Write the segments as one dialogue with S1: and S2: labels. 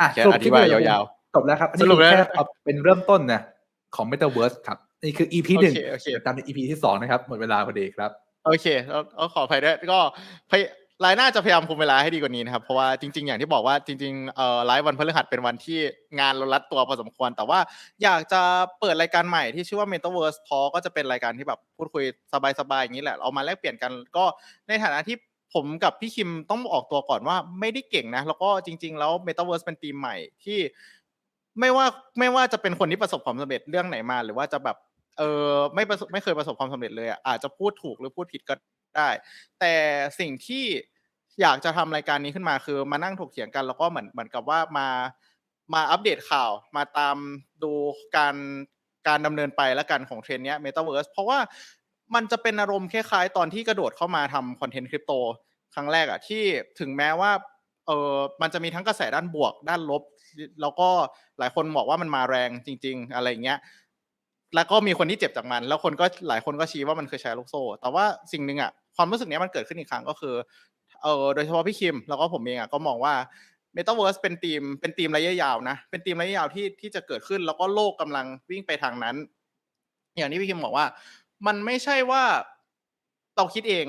S1: อะ
S2: แค่
S1: สรุป
S2: อธิบาย
S1: ที่เรา
S2: ยาว
S1: จบแล้วครับอัน
S2: ส
S1: นี้
S2: รุป
S1: คือ
S2: แล้ว
S1: แค่เอาเป็นเริ่มต้นนะของ Metaverse ครับ นี่คือ EP หนึ่ง
S2: โอเคโอเค
S1: เดี๋ยวตามใน EP ที่สองนะครับ หมดเวลาพอดีครับ
S2: โอเคแล้วแล้วขออภัยด้วยก็พยรายหน้าจะพยายามคุมเวลาให้ดีกว่านี้นะครับ เพราะว่าจริงๆ อย่างที่บอกว่าจริงๆเอ่อไลฟ์วันพฤหัสเป็นวันที่งานเรารัดตัวพอสมควร แต่ว่าอยากจะเปิดรายการใหม่ที่ชื่อว่า Metaverse Talk ก็จะเป็นรายการที่แบบพูดคุยสบายๆ อย่างนี้แหละ เอามาแลกเปลี่ยนกันก็ในฐานะที่ ผมกับพี่คิมต้องออกตัวก่อนว่าไม่ได้เก่งนะ แล้วก็จริง ๆ แล้ว Metaverse เป็นธีมใหม่ที่ไม่ว่าไม่ว่าจะเป็นคนที่ประสบความสำเร็จเรื่องไหนมา หรือว่าจะแบบเออไม่ประสบไม่เคยประสบความสำเร็จเลยอะอาจจะพูดถูกหรือพูดผิดก็ได้ แต่สิ่งที่อยากจะทำรายการนี้ขึ้นมาคือมานั่งถกเถียงกันแล้วก็เหมือนเหมือนกับว่ามามาอัปเดตข่าวมาตามดูการการดำเนินไปและกันของเทรนเนี้ย Metaverse เพราะว่า มันจะเป็นอารมณ์คล้ายๆตอนที่กระโดดเข้ามาทำคอนเทนต์คริปโตครั้งแรกอะที่ถึงแม้ว่าเออมันจะมีทั้งกระแสด้านบวกด้านลบ แล้วก็หลายคนบอกว่ามันมาแรงจริง ๆ อะไรอย่างเงี้ยแล้วก็มีคนที่เจ็บจากมัน แล้วคนก็หลายคนก็ชี้ว่ามันคือแชร์ลูกโซ่ แต่ว่าสิ่งหนึ่งอะความรู้สึกนี้มันเกิดขึ้นอีกครั้งก็คือเออโดยเฉพาะพี่คิม แล้วก็ผมเองอะก็มองว่า Metaverse เป็นทีมเป็นทีมระยะยาวนะ เป็นทีมระยะยาวที่ที่จะเกิดขึ้น แล้วก็โลกกำลังวิ่งไปทางนั้น อย่างที่พี่คิมบอกว่า มันไม่ใช่ว่าเราคิดเอง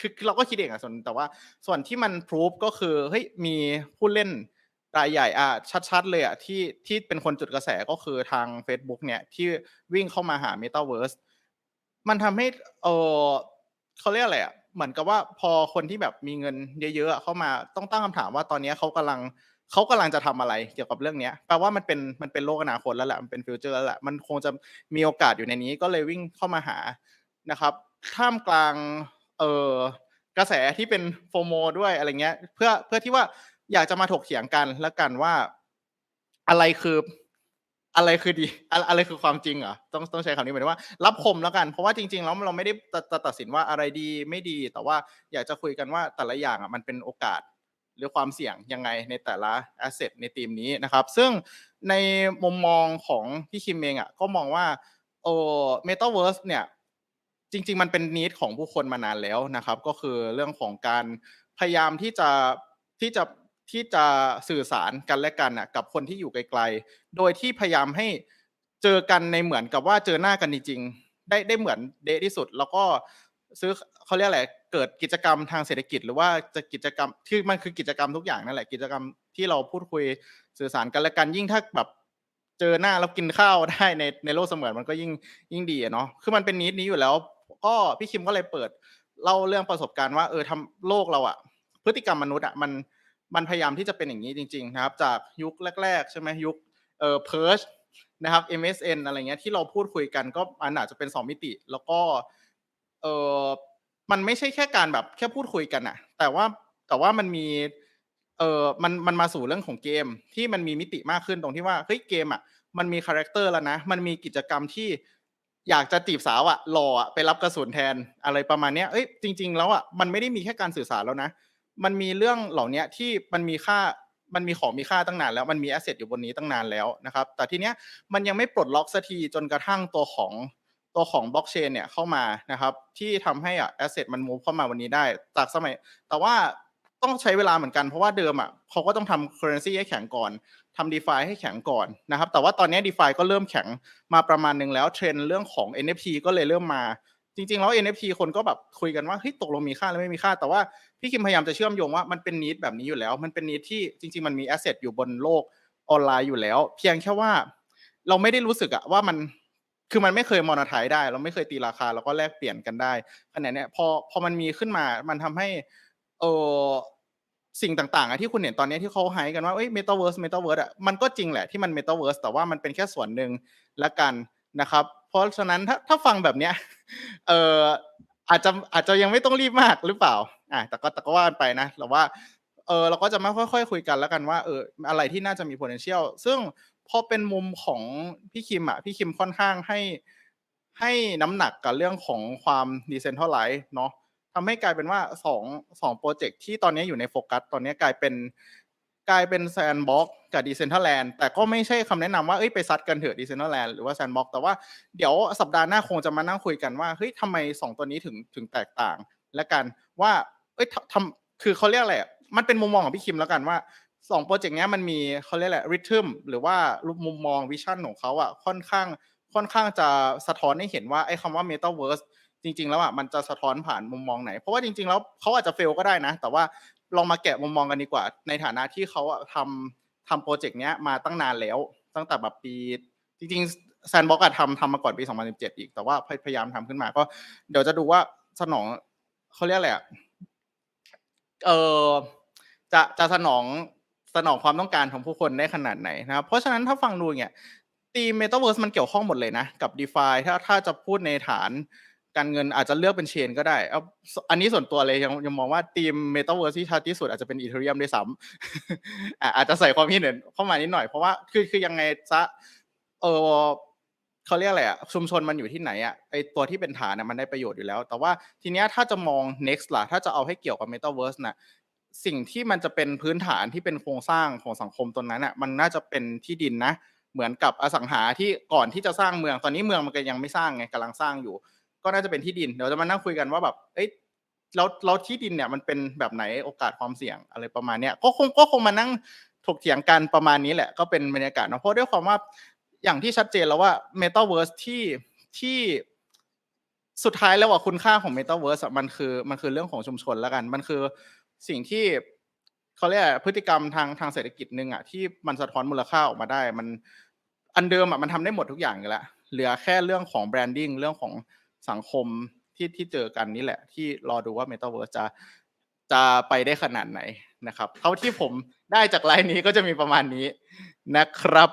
S2: คือเราก็คิดเองอะส่วนแต่ว่าส่วนที่มันพรูฟก็คือเฮ้ยมีผู้เล่นรายใหญ่อะชัดๆเลยอะที่ที่เป็นคนจุดกระแสก็คือทาง Facebook เนี่ยที่วิ่งเข้ามาหา Metaverse มันทำให้เออเขาเรียกอะไรอะเหมือนกับว่าพอคนที่แบบมีเงินเยอะๆอะเข้ามาต้องตั้งคำถามว่าตอนนี้เขากำลัง เขากำลังจะทำอะไรเกี่ยวกับเรื่องเนี้ยแปลว่ามันเป็นมันเป็นโลกอนาคตแล้วแหละมันเป็นฟิวเจอร์แล้วแหละมันคงจะมีโอกาสอยู่ในนี้ก็เลยวิ่งเข้ามาหานะครับท่ามกลางเออกระแสที่เป็นโฟโมด้วยอะไรเงี้ย เพื่อเพื่อที่ว่าอยากจะมาถกเถียงกันแล้วกันว่าอะไรคืออะไรคือดีอะไรคือความจริงเหรอต้องต้องใช้คำนี้หมายถึงว่า รับคมแล้วกันเพราะว่าจริงๆแล้วเราไม่ได้จะตัดสินว่าอะไรดีไม่ดี แต่ว่าอยากจะคุยกันว่าแต่ละอย่างอะมันเป็นโอกาส หรือความเสี่ยงยังไงในแต่ละแอสเซทในทีมนี้นะครับ ซึ่งในมุมมองของพี่คิมเองอะก็มองว่าโอ้เมตาเวิร์สเนี่ยจริง ๆ มันเป็นนิดของผู้คนมานานแล้วนะครับ ก็คือเรื่องของการพยายามที่จะที่จะที่จะสื่อสารกันและกันน่ะกับคนที่อยู่ไกลๆ โดยที่พยายามให้เจอกันในเหมือนกับว่าเจอหน้ากันจริงๆได้ได้เหมือนเดะที่สุด แล้วก็ซื้อ เขาเรียกอะไรเกิดกิจกรรมทางเศรษฐกิจ หรือว่าจะกิจกรรมที่มันคือกิจกรรมทุกอย่างนั่นแหละกิจกรรมที่เราพูดคุยสื่อสารกันและกันยิ่งถ้าแบบเจอหน้าแล้วกินข้าวได้ในในโลกเสมือนมันก็ยิ่งยิ่งดีอะเนาะคือมันเป็นนิดนี้อยู่แล้ว ก็พี่คิมก็เลยเปิดเล่าเรื่องประสบการณ์ว่าเออทำโลกเราอะพฤติกรรมมนุษย์อะมันมันพยายามที่จะเป็นอย่างนี้จริง ๆ นะครับ จากยุคแรก ๆ ใช่ไหมยุคเอ่อเพิร์ชนะครับ MSN อะไรเงี้ยที่เราพูดคุยกันก็อันอาจจะเป็นสองมิติ แล้วก็เอ่อ มันไม่ใช่แค่การแบบแค่พูดคุยกันอะแต่ว่าแต่ว่ามันมีเออมันมันมาสู่เรื่องของเกมที่มันมีมิติมากขึ้นตรงที่ว่าเฮ้ยเกมอะมันมีคาแรคเตอร์แล้วนะมันมีกิจกรรมที่อยากจะจีบสาวอะหล่ออะไปรับกระสุนแทนอะไรประมาณเนี้ยเอ้ยจริง ๆ แล้วอะมันไม่ได้มีแค่การสื่อสารแล้วนะ มันมีเรื่องเหล่านี้ที่มันมีค่ามันมีของมีค่าตั้งนานแล้วมันมีแอสเซทอยู่บนนี้ตั้งนานแล้วนะครับแต่ทีเนี้ยมันยังไม่ปลดล็อกสักทีจนกระทั่งตัวของ ตัวของบล็อกเชนเนี่ยเข้ามานะครับที่ทำให้อะแอสเซทมันมูฟเข้ามาวันนี้ได้จากสมัย แต่ว่าต้องใช้เวลาเหมือนกันเพราะว่าเดิมอะเขาก็ต้องทำ currency ให้แข็งก่อนทำ DeFi ให้แข็งก่อนนะครับ แต่ว่าตอนนี้ DeFi ก็เริ่มแข็งมาประมาณหนึ่งแล้วเทรนเรื่องของ NFT ก็เลยเริ่มมา จริง ๆ แล้ว NFT คนก็แบบคุยกันว่าเฮ้ยตกลงมีค่าหรือไม่มีค่า แต่ว่าพี่คิมพยายามจะเชื่อมโยงว่ามันเป็นนิดแบบนี้อยู่แล้ว มันเป็นนิดที่จริง ๆ มันมีแอสเซทอยู่บนโลกออนไลน์อยู่แล้ว เพียงแค่ว่าเราไม่ได้รู้สึกอะว่ามัน คือมันไม่เคยมอนทายได้ เราไม่เคยตีราคาแล้วก็แลกเปลี่ยนกันได้ขณะเนี้ยพอพอมันมีขึ้นมามันทำให้เออสิ่งต่างๆอะที่คุณเห็นตอนนี้ที่เขาไฮกันว่าเอ้ยเมตาเวิร์สเมตาเวิร์สอะมันก็จริงแหละที่มันเมตาเวิร์สแต่ว่ามันเป็นแค่ส่วนหนึ่งละกันนะครับ เพราะฉะนั้นถ้าถ้าฟังแบบเนี้ยเอออาจจะอาจจะยังไม่ต้องรีบมากหรือเปล่าอะแต่ก็แต่ก็ว่ากันไปนะแต่ว่าเออเราก็จะมาค่อยๆคุยกันแล้วกันว่าเอออะไรที่น่าจะมี potential ซึ่ง พอเป็นมุมของพี่คิมอะพี่คิมค่อนข้างให้ให้น้ำหนักกับเรื่องของความ decentralize เนาะทำให้กลายเป็นว่าสองสองโปรเจกต์ที่ตอนนี้อยู่ในโฟกัสตอนนี้กลายเป็นกลายเป็นแซนบ็อกกับดีเซนทัลแลนด์แต่ก็ไม่ใช่คำแนะนำว่าเอ้ยไปซัดกันเถอะดีเซนทัลแลนด์หรือว่าแซนบ็อกแต่ว่าเดี๋ยวสัปดาห์หน้าคงจะมานั่งคุยกันว่าเฮ้ยทำไมสองตัวนี้ถึงถึงแตกต่าง และกันว่าเอ้ยทำคือเขาเรียกอะไรอะมันเป็นมุมมองของพี่คิมแล้วกันว่า สองโปรเจกต์นี้มันมีเขาเรียกแหละริทึมหรือว่ารูปมุมมองวิชั่นของเขาอะค่อนข้างค่อนข้างจะสะท้อนให้เห็นว่าไอ้คำว่า Metaverse จริง ๆ แล้วอะมันจะสะท้อนผ่านมุมมองไหน เพราะว่าจริง ๆ แล้วเขาอาจจะเฟลก็ได้นะ แต่ว่าลองมาแกะมุมมองกันดีกว่า ในฐานะที่เขาอะทำทำโปรเจกต์นี้มาตั้งนานแล้ว ตั้งแต่แบบปี จริงๆแซนบ็อกอะทำทำมาก่อนปี 2017 อีก แต่ว่าพยายามทำขึ้นมาก็ เดี๋ยวจะดูว่าสนองเขาเรียกอะไรอะเออจะจะสนอง สนองความต้องการของผู้คนได้ขนาดไหนนะครับเพราะฉะนั้นถ้าฟังดูเนี่ยตีม Metaverse มันเกี่ยวข้องหมดเลยนะ กับ DeFi ถ้าถ้าจะพูดในฐานการเงินอาจจะเลือกเป็นเชนก็ได้เอาอันนี้ส่วนตัวเลยยังยังมองว่าทีม Metaverse ที่ชัดที่สุดอาจจะเป็น Ethereum ด้วยซ้ำอะอาจจะใส่ความคิดเห็นเข้ามานิดหน่อยเพราะว่าคือคือยังไงซะเออเขาเรียกอะไรอะชุมชนมันอยู่ที่ไหนอะไอตัวที่เป็นฐานอะมันได้ประโยชน์อยู่แล้ว แต่ว่าทีเนี้ยถ้าจะมอง next ล่ะถ้าจะเอาให้เกี่ยวกับ Metaverse น่ะ สิ่งที่มันจะเป็นพื้นฐานที่เป็นโครงสร้างของสังคมตรงนั้นอะมันน่าจะเป็นที่ดินนะ เหมือนกับอสังหาที่ก่อนที่จะสร้างเมืองตอนนี้เมืองมันก็ยังไม่สร้างไงกำลังสร้างอยู่ ก็น่าจะเป็นที่ดินเดี๋ยวจะมานั่งคุยกันว่าแบบเอ้ยแล้วแล้วที่ดินเนี่ยมันเป็นแบบไหนโอกาสความเสี่ยงอะไรประมาณเนี้ยก็คงก็คงมานั่งถกเถียงกันประมาณนี้แหละก็เป็นบรรยากาศเนอะเพราะด้วยความว่าอย่างที่ชัดเจนแล้วว่า Metaverse ที่ที่สุดท้ายแล้วว่าคุณค่าของ Metaverse อะมันคือมันคือเรื่องของชุมชนแล้วกัน มันคือ สิ่งที่เขาเรียกพฤติกรรมทางทางเศรษฐกิจหนึ่งอะที่มันสะท้อนมูลค่าออกมาได้ มันอันเดิมอะมันทำได้หมดทุกอย่างอยู่แล้วเหลือแค่เรื่องของแบรนดิ้งเรื่องของสังคมที่ที่เจอกันนี่แหละ ที่รอดูว่า Metaverse จะจะไปได้ขนาดไหนนะครับ เท่าที่ผมได้จากไลน์นี้ก็จะมีประมาณนี้นะครับ